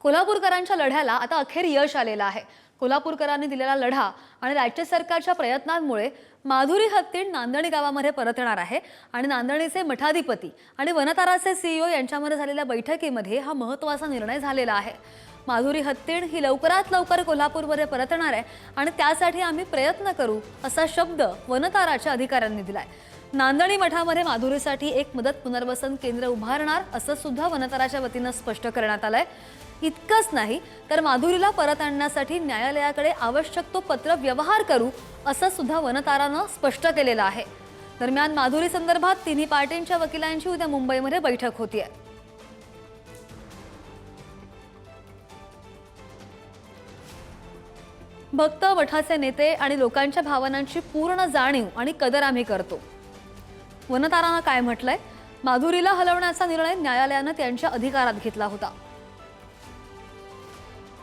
कोल्हापूरकरांच्या लढ्याला आता अखेर यश आलेलं आहे. कोल्हापूरकरांनी दिलेला लढा आणि राज्य सरकारच्या प्रयत्नांमुळे माधुरी हत्तीण नांदणी गावामध्ये परत येणार आहे आणि नांदणीचे मठाधिपती आणि वनताराचे सीईओ यांच्यामध्ये झालेल्या बैठकीमध्ये हा महत्त्वाचा निर्णय झालेला आहे. माधुरी हत्तीण ही लवकरात लवकर कोल्हापूरमध्ये परत येणार आहे आणि त्यासाठी आम्ही प्रयत्न करू असा शब्द वनताराच्या अधिकाऱ्यांनी दिलाय. नांदणी मठामध्ये माधुरीसाठी एक मदत पुनर्वसन केंद्र उभारणार असं सुद्धा वनताराच्या वतीनं स्पष्ट करण्यात आलंय. इतकंच नाही तर माधुरीला परत आणण्यासाठी न्यायालयाकडे आवश्यक तो पत्र व्यवहार करू असं सुद्धा वनतारानं स्पष्ट केलेलं आहे. दरम्यान माधुरी संदर्भात तिन्ही पार्टींच्या वकिलांची उद्या मुंबईमध्ये बैठक होतीये. भक्त मठाचे नेते आणि लोकांच्या भावनांची पूर्ण जाणीव आणि कदर आम्ही करतो. वनतारानं काय म्हटलंय? माधुरीला हलवण्याचा निर्णय न्यायालयानं त्यांच्या अधिकारात घेतला होता.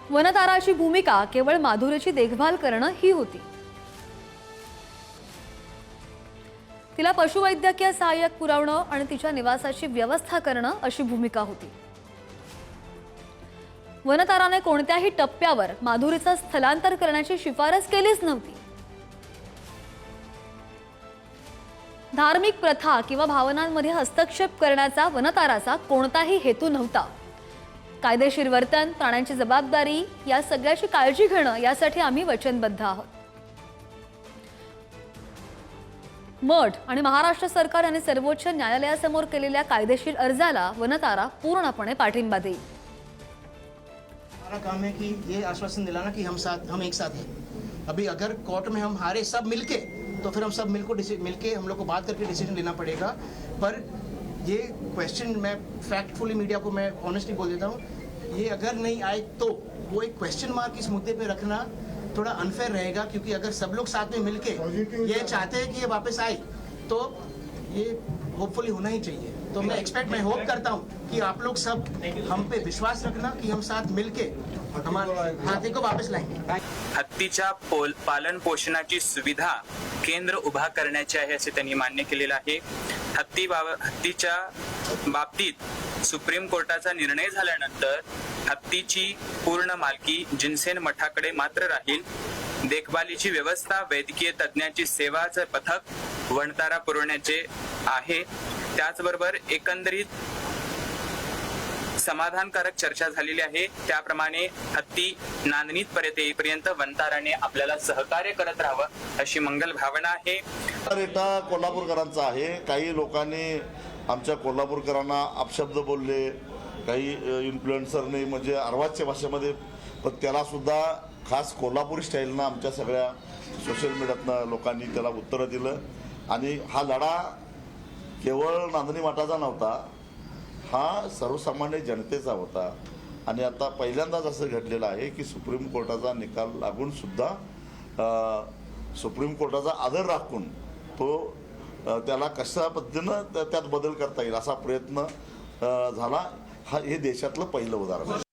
वनताराची भूमिका केवळ माधुरीची देखभाल करणं ही होती. तिला पशुवैद्यकीय सहाय्यक पुरवणं आणि तिच्या निवासाची व्यवस्था करणं अशी भूमिका होती. वनताराने कोणत्याही टप्प्यावर माधुरीचं स्थलांतर करण्याची शिफारस केलीच नव्हती. धार्मिक प्रथा किंवा भावनांमध्ये हस्तक्षेप करण्याचा वनताराचा कोणताही हेतू नव्हता. कायदेशीर वर्तन प्राण्यांची जबाबदारी या सगळ्याची काळजी घेणं यासाठी आम्ही वचनबद्ध आहोत. मठ आणि महाराष्ट्र सरकार यांनी सर्वोच्च न्यायालयासमोर केलेल्या कायदेशीर अर्जाला वनतारा पूर्णपणे पाठिंबा देईल. हमारा काम है कि ये आश्वासन दिलाना कि हम साथ हम एक साथ हैं। अभी अगर कोर्ट में हम हारे सब मिलके तो फिर हम सब मिलकर मिलके हम लोग को बात करके डिसीज़न लेना पड़ेगा। पर ये क्वेश्चन मैं फैक्टफुली मीडिया को मैं ऑनेस्टली बोल देता हूँ ये अगर नहीं आए तो वो एक क्वेश्चन मार्क इस मुद्दे पे रखना थोड़ा अनफेयर रहेगा क्योंकि अगर सब लोग साथ में मिलके ये चाहते हैं कि ये वापस आए तो ये होपफुली होना ही चाहिए। तो मैं एक्सपेक्ट मैं होप करता हूँ कि आप लोग सब हम पे विश्वास रखना कि हम साथ मिलके हमारे हाथी को वापस लाएंगे। हत्तीच्या पोल पालन पोषणाची सुविधा केंद्र उभा करण्याचे आहे असे त्यांनी मान्य केलेलं आहे. हत्ती बाब हत्तीच्या बाबतीत सुप्रीम कोर्टाचा निर्णय झाल्यानंतर हत्तीची पूर्ण मालकी जिनसेन मठाकडे मात्र राहील. देखभालीची व्यवस्था वैद्यकीय तज्ज्ञांची सेवाचं पथक वणतारा पुरवण्याचे आहे त्याचबरोबर एकंदरीत समाधानकारक चर्चा झालेली आहे. त्याप्रमाणे हत्ती नांदणीत पर्यंत येईपर्यंत वंताराने आपल्याला सहकार्य करत राहावं अशी मंगल भावना आहे. डेटा कोल्हापूरकरांचा आहे. काही लोकांनी आमच्या कोल्हापूरकरांना अपशब्द बोलले. काही इन्फ्लुएन्सरने म्हणजे अर्वाच्य भाषेमध्ये पण त्याला सुद्धा खास कोल्हापूर स्टाईलनं आमच्या सगळ्या सोशल मीडियातनं लोकांनी त्याला उत्तरं दिलं. आणि हा लढा केवळ नांदणी मठाचा नव्हता हा सर्वसामान्य जनतेचा होता. आणि आता पहिल्यांदाच असं घडलेलं आहे की सुप्रीम कोर्टाचा निकाल लागून सुद्धा सुप्रीम कोर्टाचा आदर राखून तो त्याला कशा पद्धतीनं त्या- त्यात बदल करता येईल असा प्रयत्न झाला. हा हे देशातलं पहिलं उदाहरण आहे.